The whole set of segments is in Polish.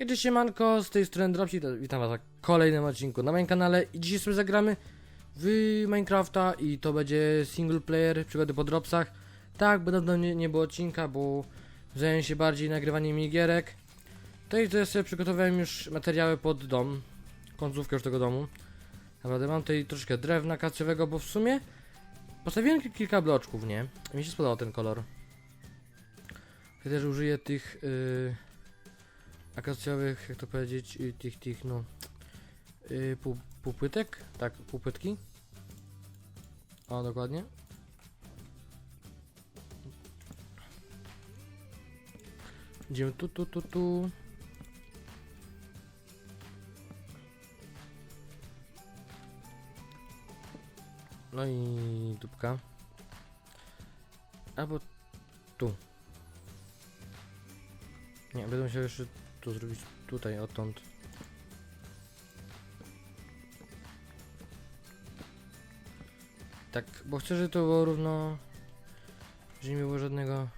I cześć siemanko, z tej strony Dropsy, witam was w kolejnym odcinku na moim kanale i dzisiaj sobie zagramy w Minecrafta i to będzie single player, przygody po dropsach. Tak, bo dawno nie, nie było odcinka, bo zająłem się bardziej nagrywaniem minigierek. I to ja sobie przygotowałem już materiały pod dom, końcówkę już tego domu. Naprawdę mam tutaj troszkę drewna kacjowego, bo w sumie postawiłem ki- kilka bloczków, nie? Mi się spodobał ten kolor. Ja też użyję tych... Yy akacjowych, jak to powiedzieć, y, tych, tych, no, y, pół, półpłytek, tak, półpłytki. O, dokładnie. Idziemy tu, tu, tu, tu. No i dupka. Albo tu. Nie, będę musiał jeszcze tu zrobić tutaj odtąd. Tak, bo chcę, żeby to było równo, że nie było żadnego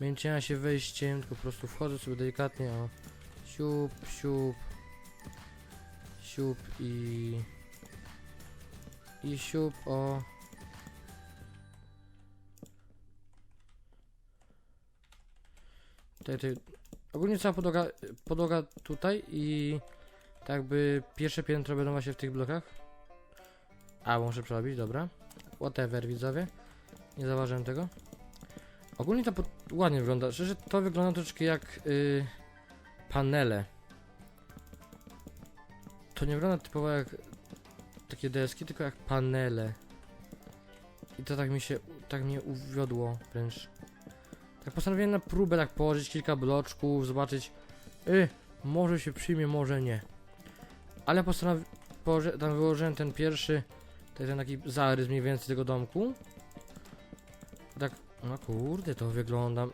męczenia się wejściem, tylko po prostu wchodzę sobie delikatnie, o siup, siup, siup i i siup, o Tutaj, tutaj. Ogólnie cała podłoga, podłoga tutaj i tak jakby pierwsze piętro będą właśnie w tych blokach. A, muszę przerobić, dobra. Whatever, widzowie. Nie zauważyłem tego. Ogólnie to ładnie wygląda. Szczerze, to wygląda troszeczkę jak yy, panele. To nie wygląda typowo jak takie deski, tylko jak panele. I to tak mi się, tak mnie uwiodło wręcz. Tak postanowiłem na próbę tak położyć kilka bloczków, zobaczyć y, może się przyjmie, może nie. Ale postanowiłem, tam wyłożyłem ten pierwszy, ten, taki zarys mniej więcej tego domku. Tak, no kurde, to wygląda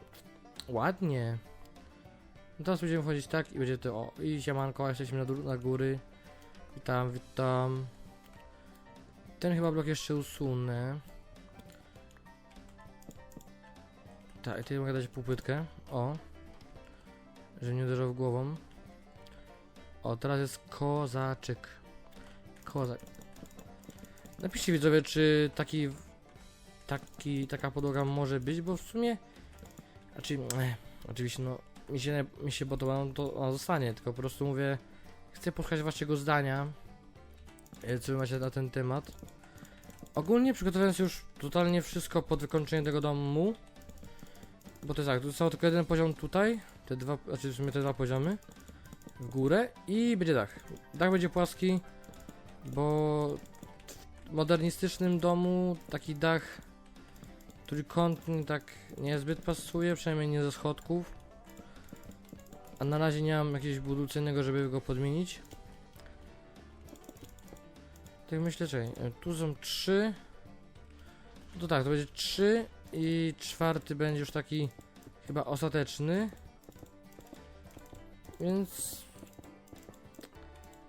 ładnie. No teraz będziemy wchodzić tak i będzie to, o, i siemanko, jesteśmy na, na góry. Witam, witam. Ten chyba blok jeszcze usunę. Tak, i tutaj mogę dać półpłytkę. O. Że nie uderzał w głową. O, teraz jest kozaczyk. Kozak. Napiszcie widzowie, czy taki, taki, taka podłoga może być, bo w sumie, znaczy, eh, oczywiście, no, mi się, mi się podoba, no to ona zostanie, tylko po prostu mówię, chcę posłuchać waszego zdania, e, co wy macie na ten temat. Ogólnie przygotowałem sobie już totalnie wszystko pod wykończenie tego domu. Bo to jest tak, tu został tylko jeden poziom tutaj, te dwa, znaczy w sumie te dwa poziomy w górę i będzie dach. Dach będzie płaski, bo w modernistycznym domu taki dach trójkątny tak niezbyt pasuje, przynajmniej nie ze schodków. A na razie nie mam jakiegoś budu cennego, żeby go podmienić. Tak myślę, czekaj, e, tu są trzy. To tak, to będzie trzy i czwarty będzie już taki chyba ostateczny. Więc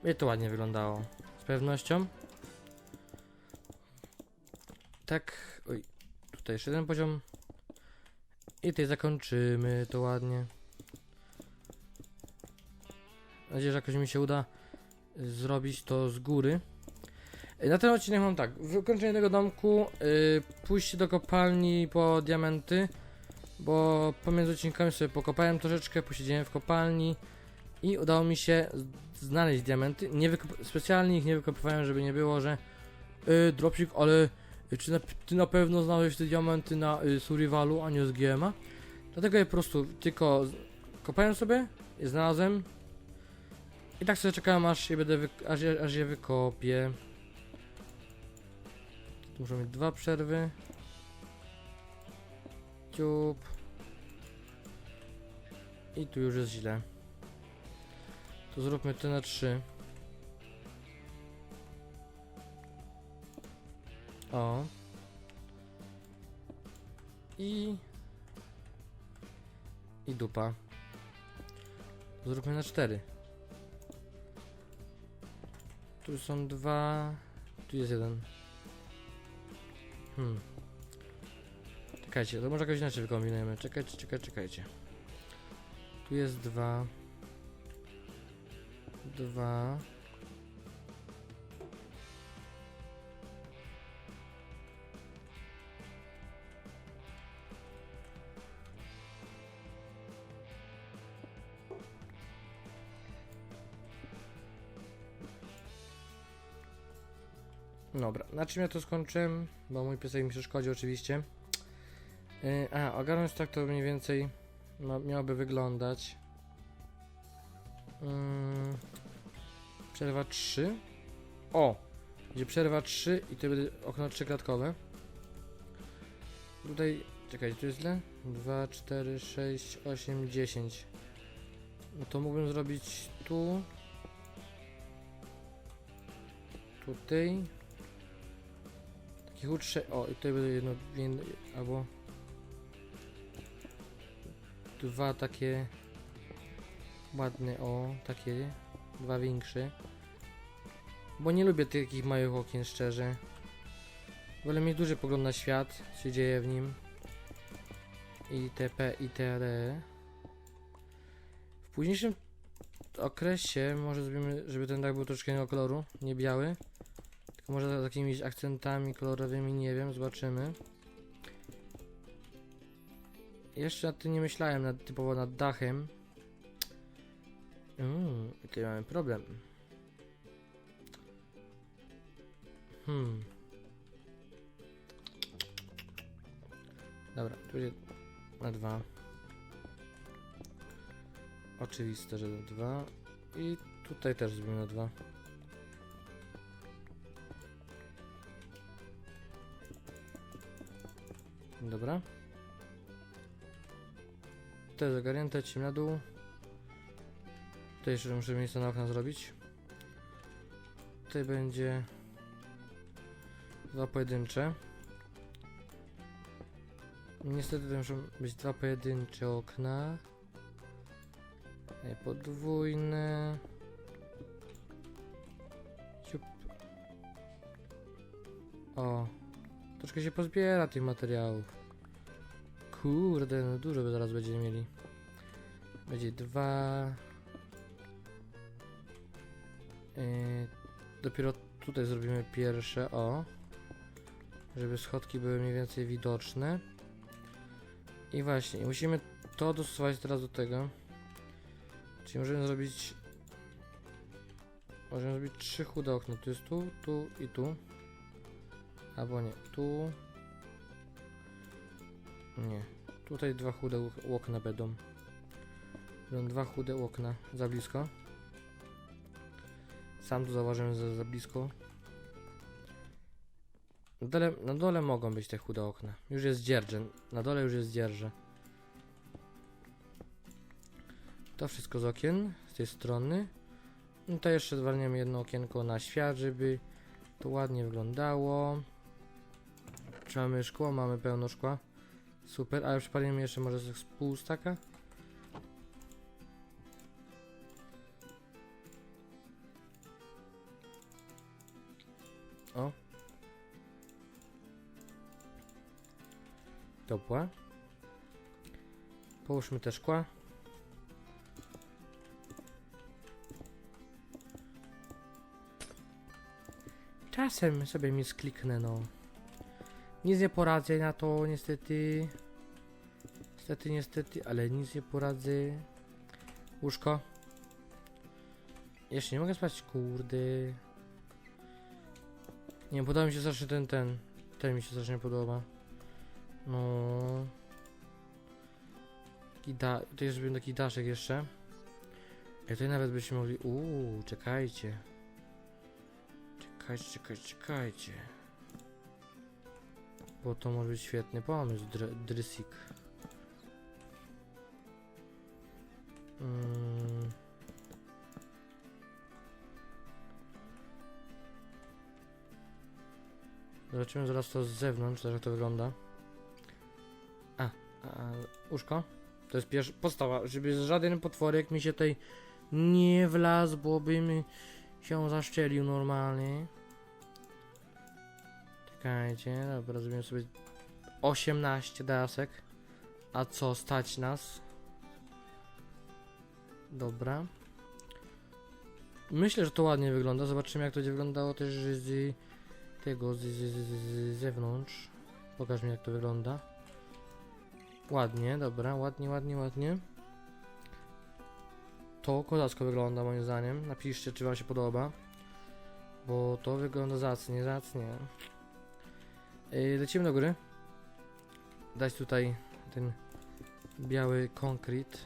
będzie to ładnie wyglądało. Z pewnością. Tak. Oj. Tutaj jeszcze jeden poziom. I tutaj zakończymy to ładnie. Mam nadzieję, że jakoś mi się uda zrobić to z góry. Na ten odcinek mam tak, wykończenie tego domku, yy, pójście do kopalni po diamenty, bo pomiędzy odcinkami sobie pokopałem troszeczkę, posiedziałem w kopalni i udało mi się znaleźć diamenty. Nie specjalnie ich nie wykopywałem, żeby nie było, że yy, dropsik, ale czy na, ty na pewno znałeś te diamenty na y, a nie z GMA? Dlatego je po prostu tylko kopałem sobie, je znalazłem i tak sobie czekałem aż je, będę aż je, aż je wykopię. Tu muszą mieć dwa przerwy. Ciup. I tu już jest źle. To zróbmy te na trzy. O. I... I dupa. Zróbmy na cztery. Tu są dwa... Tu jest jeden. Hmm. Czekajcie, to może jakoś inaczej wykombinujemy. Czekajcie, czekajcie, czekajcie. Tu jest dwa. Dwa. Dobra, na czym ja to skończyłem? Bo mój piesek mi przeszkodzi oczywiście. Yy, a, ogarnąć tak to mniej więcej ma, miałoby wyglądać. Mm, przerwa 3. O! Będzie przerwa 3 i to będzie okno trzyklatkowe. Tutaj, czekajcie, tu jest ile? 2, 4, 6, 8, 10. No to mógłbym zrobić tu. Tutaj. Chudszy. O, i tutaj będzie jedno, jedno albo dwa takie ładne, o, takie dwa większe. Bo nie lubię takich małych okien, szczerze. Wolę mieć duży pogląd na świat, co się dzieje w nim. ITP, ITR. W późniejszym okresie może zrobimy, żeby ten dach był troszkę innego koloru, nie biały. Może z jakimiś akcentami kolorowymi, nie wiem, zobaczymy. Jeszcze nad tym nie myślałem, nad, typowo nad dachem. I tutaj mamy problem. Hmm. Dobra, tu jest na dwa. Oczywiste, że na dwa. I tutaj też zrobimy na dwa. Dobra. To jest ogarnięte, na dół. Tutaj jeszcze muszę miejsce na okna zrobić. Tutaj będzie dwa pojedyncze. Niestety to muszą być dwa pojedyncze okna. E, Podwójne. Siup. O. Troszkę się pozbiera tych materiałów. Kurde, no dużo zaraz będziemy mieli. Będzie dwa. Yy, dopiero tutaj zrobimy pierwsze o. Żeby schodki były mniej więcej widoczne. I właśnie, musimy to dostosować teraz do tego. Czyli możemy zrobić. Możemy zrobić trzy chude okna. Tu jest tu, tu i tu. Albo nie, tu. Nie. Tutaj dwa chude okna będą. Będą dwa chude okna za blisko. Sam tu zauważyłem za, za blisko. Na dole, na dole mogą być te chude okna. Już jest dzierże. Na dole już jest dzierże. To wszystko z okien, z tej strony. No to jeszcze zwalniamy jedno okienko na świat, żeby to ładnie wyglądało. Czy mamy szkło? Mamy pełno szkła. Super, ale przypalimy jeszcze może z pół staka. O. Dobra. Połóżmy te szkła. Czasem sobie mi skliknę, no. Nic nie poradzę na to, niestety. Niestety, niestety, ale nic nie poradzę. Łóżko. Jeszcze nie mogę spać, kurde. Nie, podoba mi się strasznie ten, ten. Ten mi się strasznie podoba. No. Taki da... Tutaj zrobiłem taki daszek jeszcze. I tutaj nawet byśmy mogli... Uuu, czekajcie. Czekajcie, czekajcie, czekajcie. Bo to może być świetny pomysł, dr drysik. Mm. Zobaczymy zaraz to z zewnątrz, jak to wygląda. A, a łóżko? To jest pierwsza podstawa, żeby żaden potworek mi się tutaj nie wlazł, bo by mi się zaszczelił normalnie. Czekajcie, dobra, zrobimy sobie 18 dasek. A co, stać nas? Dobra. myślę, że to ładnie wygląda. Zobaczymy jak to będzie wyglądało też z tego, z, z, z, z, zewnątrz. Pokaż mi jak to wygląda. Ładnie, dobra, ładnie, ładnie, ładnie. To kozacko wygląda moim zdaniem. Napiszcie czy wam się podoba. Bo to wygląda zacnie, zacnie. Yy, lecimy do góry. Dać tutaj ten biały konkret.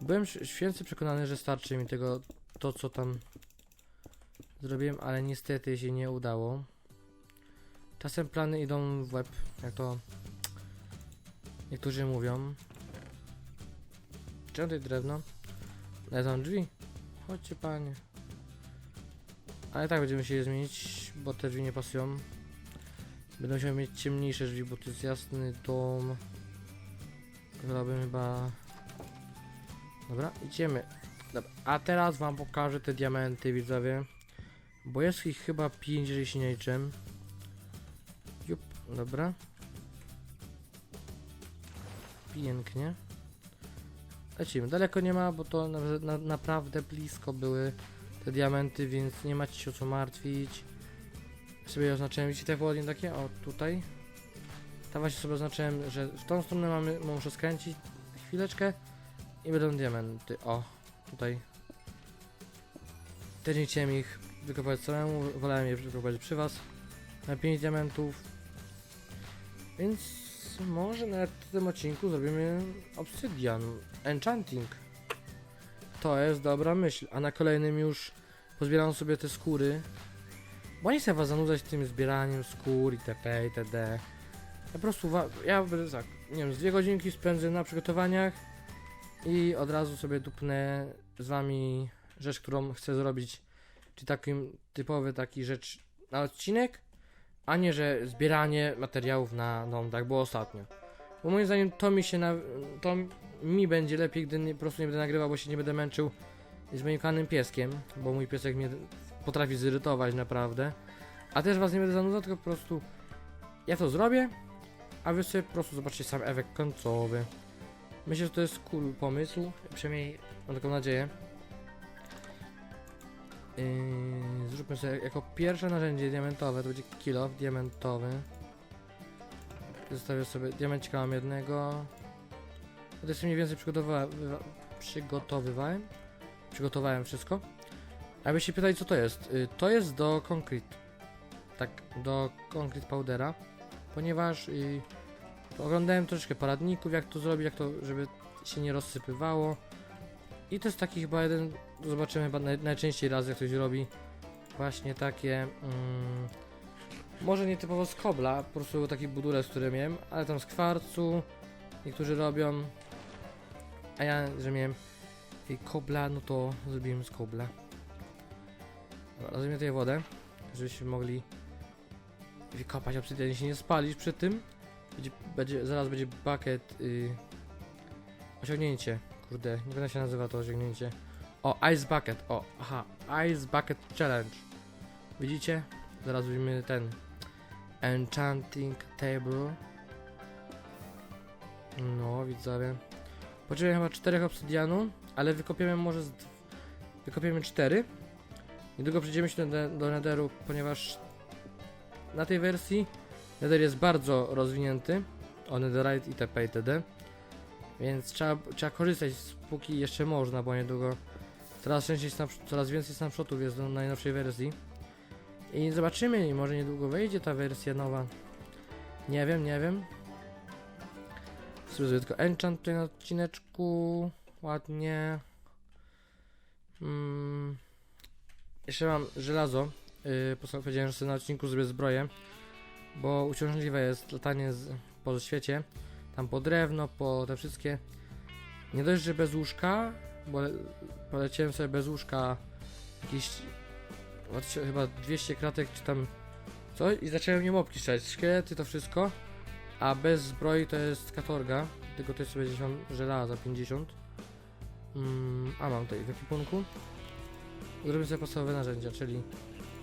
Byłem ś- święcie przekonany, że starczy mi tego, to co tam zrobiłem, ale niestety się nie udało. Czasem plany idą w łeb, jak to niektórzy mówią. Czemu tutaj drewno? Lecą drzwi. Chodźcie panie. Ale tak będziemy się je zmienić, bo te drzwi nie pasują. Będę musiał mieć ciemniejsze drzwi, bo to jest jasny dom. Wolałbym chyba... Dobra, idziemy. Dobra, a teraz wam pokażę te diamenty, widzowie. Bo jest ich chyba 5, jeżeli się nie liczę. Jup, dobra. Pięknie. Lecimy. Daleko nie ma, bo to na, na, naprawdę blisko były te diamenty, więc nie macie się o co martwić. Sobie oznaczyłem, widzicie te południe takie? O, tutaj. Tam właśnie sobie oznaczyłem, że w tą stronę mamy, muszę skręcić chwileczkę i będą diamenty. O, tutaj. Też nie chciałem ich wykopać samemu, wolałem je wykopać przy was. Mam 5 diamentów. Więc może nawet w tym odcinku zrobimy obsydian, enchanting. To jest dobra myśl, a na kolejnym już pozbieram sobie te skóry. Bo nie chcę was zanudzać tym zbieraniem skór itp. itd. Ja po prostu, ja tak, nie wiem, z dwie godzinki spędzę na przygotowaniach i od razu sobie dupnę z wami rzecz, którą chcę zrobić, czy takim typowy taki rzecz na odcinek, a nie, że zbieranie materiałów na dom, tak było ostatnio. Bo moim zdaniem to mi się na, to mi będzie lepiej, gdy nie, po prostu nie będę nagrywał, bo się nie będę męczył z moim kochanym pieskiem, bo mój piesek mnie potrafi zirytować naprawdę. A też was nie będę zanudzał, tylko po prostu ja to zrobię, a wy sobie po prostu zobaczycie sam efekt końcowy. Myślę, że to jest cool pomysł, przynajmniej mam taką nadzieję. Yy, zróbmy sobie jako pierwsze narzędzie diamentowe, to będzie kilo diamentowy. Zostawię sobie diamencika mam jednego. To jest mniej więcej przygotowa wywa- przygotowywałem. Przygotowałem wszystko. A jakby się pytali co to jest? Y, to jest do concrete. Tak, do concrete powdera. Ponieważ y, oglądałem troszeczkę poradników jak to zrobić, jak to, żeby się nie rozsypywało. I to jest taki chyba jeden, zobaczymy chyba naj, najczęściej raz jak ktoś robi właśnie takie mm, może nie typowo z kobla, po prostu taki budulec, który miałem, ale tam z kwarcu niektórzy robią a ja, że miałem kobla, no to zrobiłem z kobla Rozumiem tutaj wodę, żebyśmy mogli wykopać obsydian i się nie spalić przy tym. Będzie, będzie, zaraz będzie bucket y, osiągnięcie. Kurde, nie pamiętam jak się nazywa to osiągnięcie. O, Ice Bucket, o, aha, Ice Bucket Challenge. Widzicie? Zaraz robimy ten Enchanting Table. No, widzowie. Potrzebuję chyba czterech obsydianu, ale wykopiemy może z... Wykopiemy cztery. Niedługo przejdziemy się do, do Netheru, ponieważ na tej wersji Nether jest bardzo rozwinięty. O Netherite itp. itd. Więc trzeba, trzeba korzystać póki jeszcze można, bo niedługo coraz, częściej coraz więcej snapshotów jest do najnowszej wersji. I zobaczymy, może niedługo wejdzie ta wersja nowa. Nie wiem, nie wiem. Spróbuję tylko enchant tutaj na odcineczku. Ładnie. Mm. Jeszcze mam żelazo. Yy, powiedziałem, że sobie na odcinku zrobię zbroję. Bo uciążliwe jest latanie z, po świecie. Tam po drewno, po te wszystkie. Nie dość, że bez łóżka, bo le, poleciałem sobie bez łóżka jakieś zobaczcie, chyba 200 kratek czy tam coś i zacząłem nie mopki strzelać. Szkielety to wszystko, a bez zbroi to jest katorga, tylko to jest sobie gdzieś mam żelaza 50. Mm, a mam tutaj w ekwipunku. Zrobię sobie podstawowe narzędzia, czyli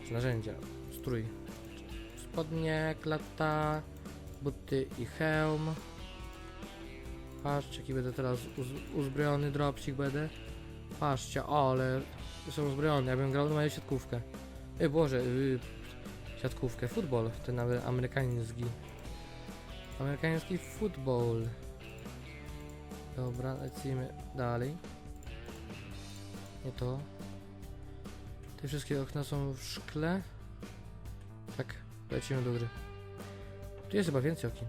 czy narzędzia, strój. Spodnie, klata, buty i hełm. Patrzcie, jaki będę teraz uz uzbrojony dropsik będę. Patrzcie, ale jestem uzbrojony, jakbym grał na moją siatkówkę. Ej Boże, yy, siatkówkę, futbol, ten amery- amerykański. Amerykański futbol. Dobra, lecimy dalej. Nie to. Te wszystkie okna są w szkle. Tak, lecimy do gry. Tu jest chyba więcej okien.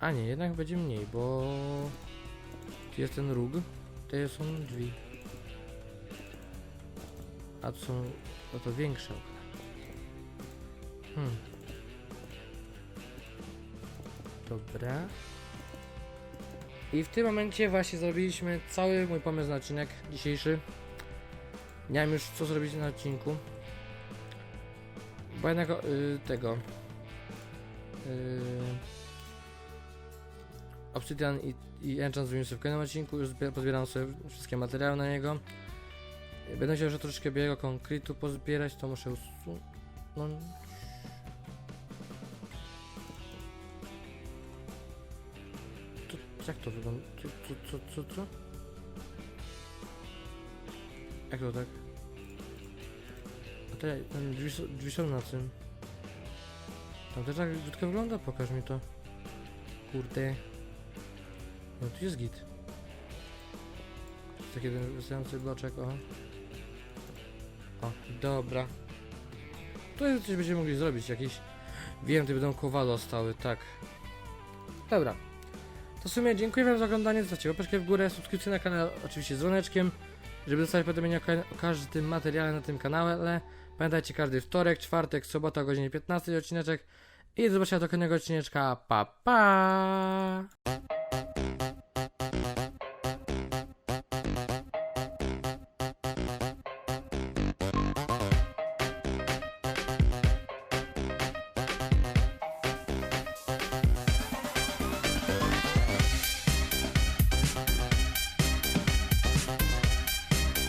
A nie, jednak będzie mniej, bo tu jest ten róg, te są drzwi. A tu są no to większe okna. Hmm. Dobra. I w tym momencie właśnie zrobiliśmy cały mój pomysł na odcinek dzisiejszy. Nie już co zrobić na odcinku. Bo jednak y, tego. Y, Obsidian i, i Enchant zrobimy sobie w kolejnym odcinku. Już zbie- pozbieram sobie wszystkie materiały na niego. Będę musiał jeszcze troszeczkę białego konkretu pozbierać, to muszę usunąć. To, jak to wygląda? Co, co, co, co, co? Jak to tak? A te, ten drzwi, drzwi są na tym. Tam też tak brzydko wygląda? Pokaż mi to. Kurde. No tu jest git. Jest taki jeden wystający bloczek, o. O, dobra. Tu coś będziemy mogli zrobić, jakieś... Wiem, tu będą kowadła stały, tak. Dobra. To w sumie dziękuję wam za oglądanie, zostawcie łapeczkę w górę, subskrypcję na kanał, oczywiście z dzwoneczkiem, żeby dostać powiadomienia o, ka- o każdym materiale na tym kanale, ale pamiętajcie, każdy wtorek, czwartek, sobota o godzinie 15 odcineczek i do zobaczenia do kolejnego odcineczka, pa pa!